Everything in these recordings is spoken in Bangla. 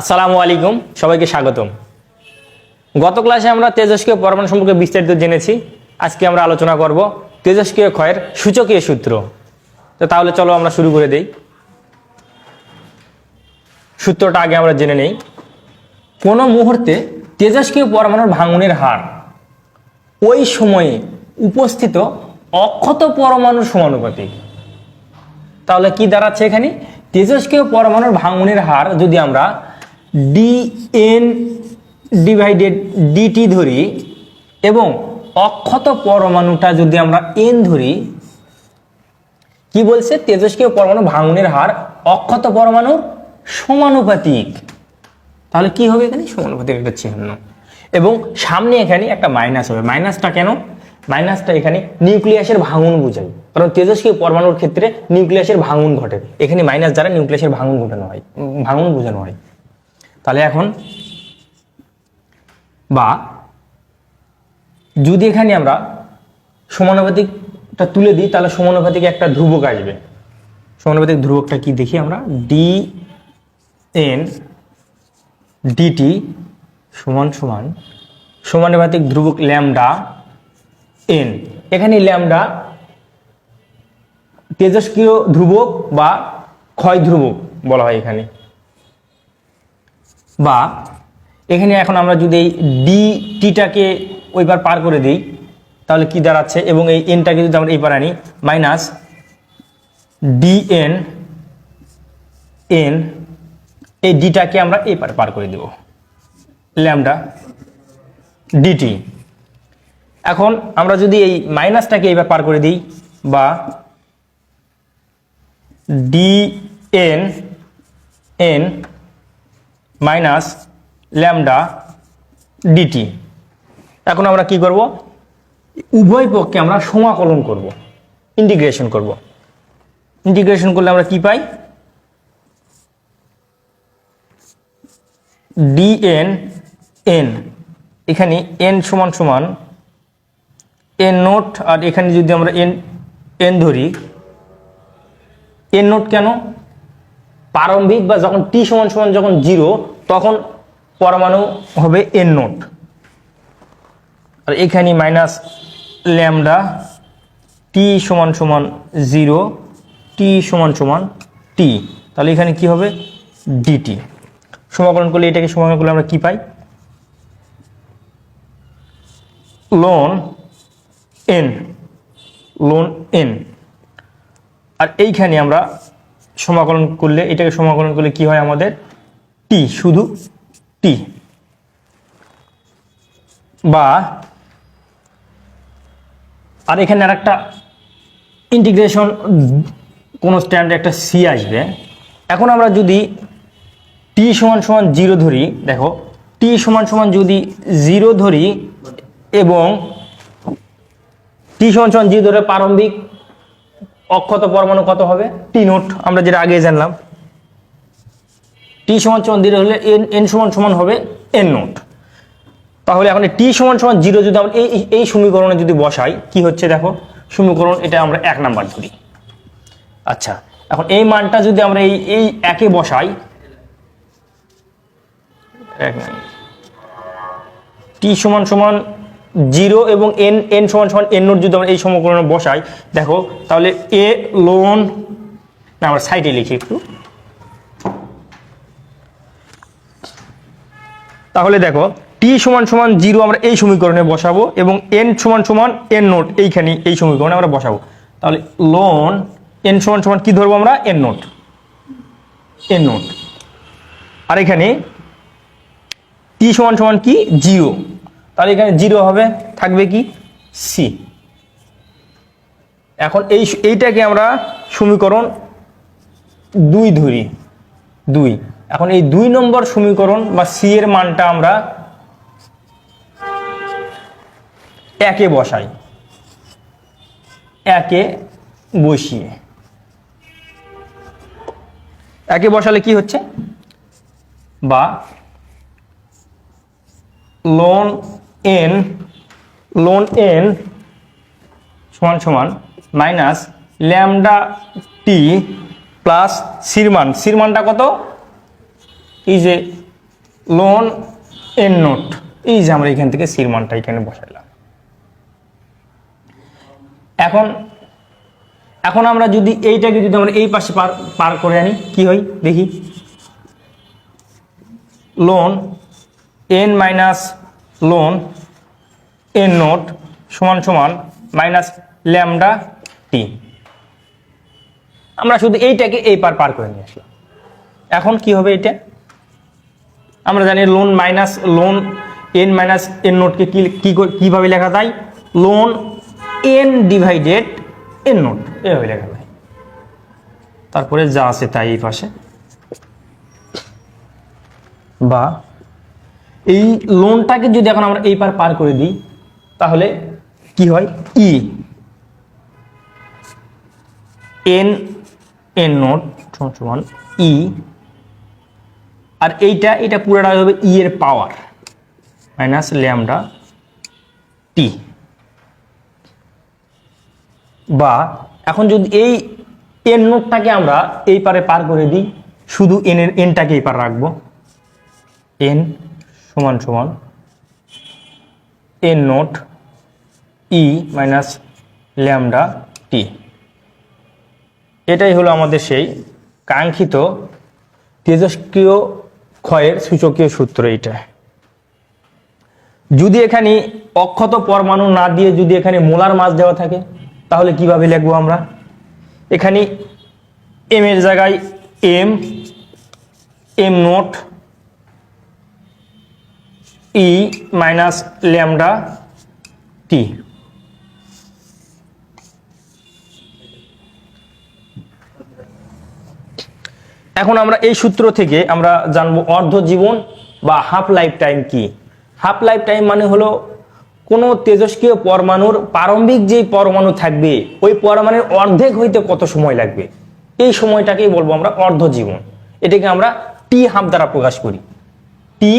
আসসালামু আলাইকুম, সবাইকে স্বাগতম। গত ক্লাসে আমরা তেজস্ক্রিয় পরমাণু সম্পর্কে বিস্তারিত জেনেছি। আজকে আমরা আলোচনা করব তেজস্ক্রিয় ক্ষয়ের সূচকীয় সূত্র। তো তাহলে চলো আমরা শুরু করে দেই। সূত্রটা আগে আমরা জেনে নেই। কোনো মুহূর্তে তেজস্ক্রিয় পরমাণুর ভাঙনের হার ওই সময়ে উপস্থিত অক্ষত পরমাণুর সমানুপাতিক। তাহলে কি দাঁড়াচ্ছে এখানে? তেজস্ক্রিয় পরমাণুর ভাঙনের হার যদি আমরা ডি এন ডিভাইডেড ডিটি ধরি এবং অক্ষত পরমাণুটা যদি আমরা এন ধরি, কি বলছে? তেজস্ক্রিয় পরমাণু ভাঙনের হার অক্ষত পরমাণুর সমানুপাতিক। তাহলে কি হবে এখানে? সমানুপাতিক একটা চিহ্ন। এবং সামনে এখানে একটা মাইনাস হবে। মাইনাসটা কেন? মাইনাসটা এখানে নিউক্লিয়াসের ভাঙন বোঝায় কারণ তেজস্ক্রিয় পরমাণুর ক্ষেত্রে নিউক্লিয়াসের ভাঙন ঘটে। এখানে মাইনাস দ্বারা নিউক্লিয়াসের ভাঙন ঘটানো হয় ভাঙন বোঝানো হয়। তাহলে এখন বা যদি এখানে আমরা সমানুপাতিকটা তুলে দিই, তাহলে সমানুপাতিক একটা ধ্রুবক আসবে। সমানুপাতিক ধ্রুবকটা কি দেখি আমরা? ডি এন ডিটি সমান সমান সমানুপাতিক ধ্রুবক ল্যামডা এন এখানে ল্যামডা তেজস্ক্রিয় ধ্রুবক বা ক্ষয় ধ্রুবক বলা হয় এখানে। বা এখানে এখন আমরা যদি এই ডি টিটাকে ওইবার পার করে দিই, তাহলে কি দাঁড়াচ্ছে? এবং এই এনটাকে যদি আমরা এইবার আনি মাইনাস ডি এন এই ডিটাকে আমরা এই পার করে দেব ল্যামডা ডিটি এখন আমরা যদি এই মাইনাসটাকে এইবার পার করে দিই, বা d N N minus lambda dt. এখন আমরা কি করব? উভয় পক্ষে আমরা সমাকলন করব ইন্টিগ্রেশন করব। ইন্টিগ্রেশন করলে আমরা কি পাই? ডি এন এখানে এন সমান সমান এন নোট আর এখানে যদি আমরা এন এন ধরি এন নোট কেন? প্রারম্ভিক বা যখন টি সমান সমান যখন জিরো পরমাণু হবে এন নোট আর এখানে মাইনাস ল্যামডা টি সমান সমান জিরো টি সমান সমান টি তাহলে এখানে কি হবে? ডিটি সমাকলন করলে এটাকে সমাকলন করলে আমরা কি পাই? লোন এন লোন এন আর এইখানে আমরা সমাকলন করলে, এটাকে সমাকলন করলে কি হয় আমাদের? টি, শুধু টি। বা, আর এখানে আর একটা ইন্টিগ্রেশন কোনো স্ট্যান্ডে একটা সি আসবে। এখন আমরা যদি টি সমান সমান জিরো ধরি, দেখো টি সমান সমান যদি জিরো ধরি এবং টি সমান সমান জিরো ধরে প্রারম্ভিক অক্ষত পরমাণু কত হবে? টি নোট আমরা যেটা আগে জানলাম। টি সমান সমান জিরো হলে এন এন সমান সমান হবে এন নোট। তাহলে এখন টি সমান সমান জিরো যদি আমরা এই, এই- সমীকরণে যদি বসাই, কি হচ্ছে দেখো? সমীকরণ এটা আমরা এক নাম্বার ধরি। আচ্ছা এখন এই মানটা যদি আমরা এই এই একে বসাই টি সমান সমান জিরো এবং এন এন সমান সমান এন নোট যদি আমরা এই সমীকরণে বসাই, দেখো, তাহলে এ লোন না, আমরা সাইডে লিখি একটু। তাহলে দেখো টি সমান সমান জিরো আমরা এই সমীকরণে বসাবো এবং এন সমান সমান এন নোট এইখানে এই সমীকরণে আমরা বসাবো। তাহলে লোন এন সমান সমান কি ধরবো আমরা? এন নোট এন নোট আর এখানে টি সমান সমান কি? জিরো তাহলে এখানে জিরো হবে, থাকবে কি? সি এখন এই এইটাকে আমরা সমীকরণ দুই ধরি। দুই। এখন এই দুই নম্বর সমীকরণ বা সি এর মানটা আমরা একে বসাই। একে বসিয়ে। একে বসালে কি হচ্ছে? বা লোন এন লোন এন সমান সমান মাইনাস ল্যামডা টি প্লাস সিরমান সিরমানটা কত? এই যে লোন এন নোট এই যে আমরা এখান থেকে সির মানটা এখানে বসাইলাম। এখন এখন আমরা যদি এইটাকে যদি আমরা এই পাশে পার পার করে আনি, কি হয়? দেখি। Ln N minus ln N nought সমান সমান মাইনাস ল্যামডা টি আমরা শুধু এইটাকে এই পার পার করে নিয়ে আসলাম। এখন কি হবে এটা? আমরা জানি ln minus ln N minus N নোটকে কি কীভাবে লেখা যায়? Ln N divided N nought এভাবে লেখা যায়। তারপরে যা আছে তাই এই পাশে। বা এই লোনটাকে যদি এখন আমরা এই পার পার করে দিই, তাহলে কি হয়? ই এন এন নোট সমান ই আর এইটা এটা পুরোটা হবে ই এর পাওয়ার মাইনাস ল্যামডা টি বা এখন যদি এই এন নোটটাকে আমরা এই পারে পার করে দিই, শুধু এন এর এনটাকে এই পার রাখব। এন সমান সমান N nought e minus lambda t এটাই হলো আমাদের সেই কাঙ্ক্ষিত তেজস্ক্রিয় ক্ষয়ের সূচকীয় সূত্র এইটা। যদি এখানে অক্ষত পরমাণু না দিয়ে যদি এখানে মোলার মাছ দেওয়া থাকে, তাহলে কীভাবে লিখব আমরা? এখানে এম এর জায়গায় M M nought e minus lambda t এখন আমরা এই সূত্র থেকে আমরা জানব অর্ধ জীবন বা হাফ লাইফ টাইম কি? হাফ লাইফ টাইম মানে হলো কোনো তেজস্ক্রিয় পরমাণুর প্রারম্ভিক যেই পরমাণু থাকবে, ওই পরমাণুর অর্ধেক হইতে কত সময় লাগবে? এই সময়টাকেই বলব আমরা অর্ধ জীবন। এটাকে আমরা টি হাফ দ্বারা প্রকাশ করি। টি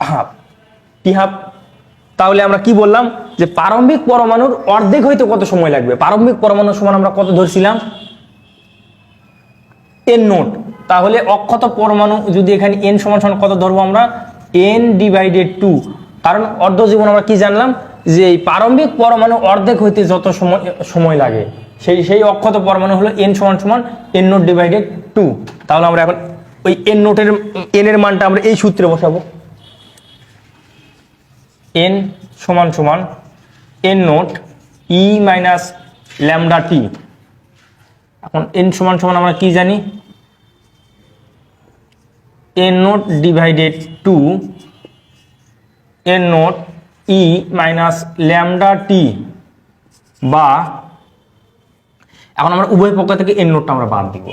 হাফ টি হাফ, তাহলে আমরা কি বললাম? যে প্রারম্ভিক পরমাণুর অর্ধেক হইতে কত সময় লাগবে? প্রারম্ভিক পরমাণুর সমান আমরা কত ধরছিলাম? N nought. তাহলে অক্ষত পরমাণু যদি এখানে এন সমান সমান কত ধরবো আমরা? এন ডিভাইডেড টু কারণ অর্ধ জীবন আমরা কি জানলাম? যে এই প্রারম্ভিক পরমাণু অর্ধেক হইতে যত সময় সময় লাগে, সেই সেই অক্ষত পরমাণু হলো এন সমান সমান এন নোট ডিভাইডেড টু তাহলে আমরা এখন ওই এন নোটের এন এর মানটা আমরা এই সূত্রে বসাবো। এন সমান সমান N nought e minus lambda t এখন এন সমান সমান আমরা কি জানি? N nought divided two N nought e minus lambda t বা এখন আমরা উভয় পক্ষ থেকে এন নোটটা আমরা বাদ দিব।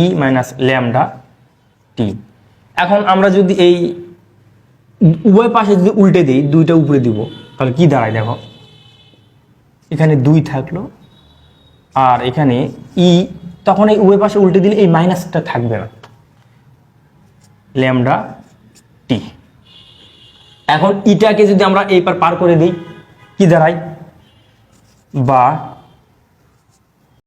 ই মাইনাস ল্যামডা টি এখন আমরা যদি এই উভয় পাশে যদি উল্টে দিই, দুইটা উপরে দিব। তাহলে কি দাঁড়ায় দেখো? এখানে দুই থাকল, আর এখানে ই, তখন এই উভয় পাশে উল্টে দিলে এই মাইনাসটা থাকবে না। Lambda t. এখন ইটাকে যদি আমরা এইবার পার করে দিই, কি দাঁড়ায়? বা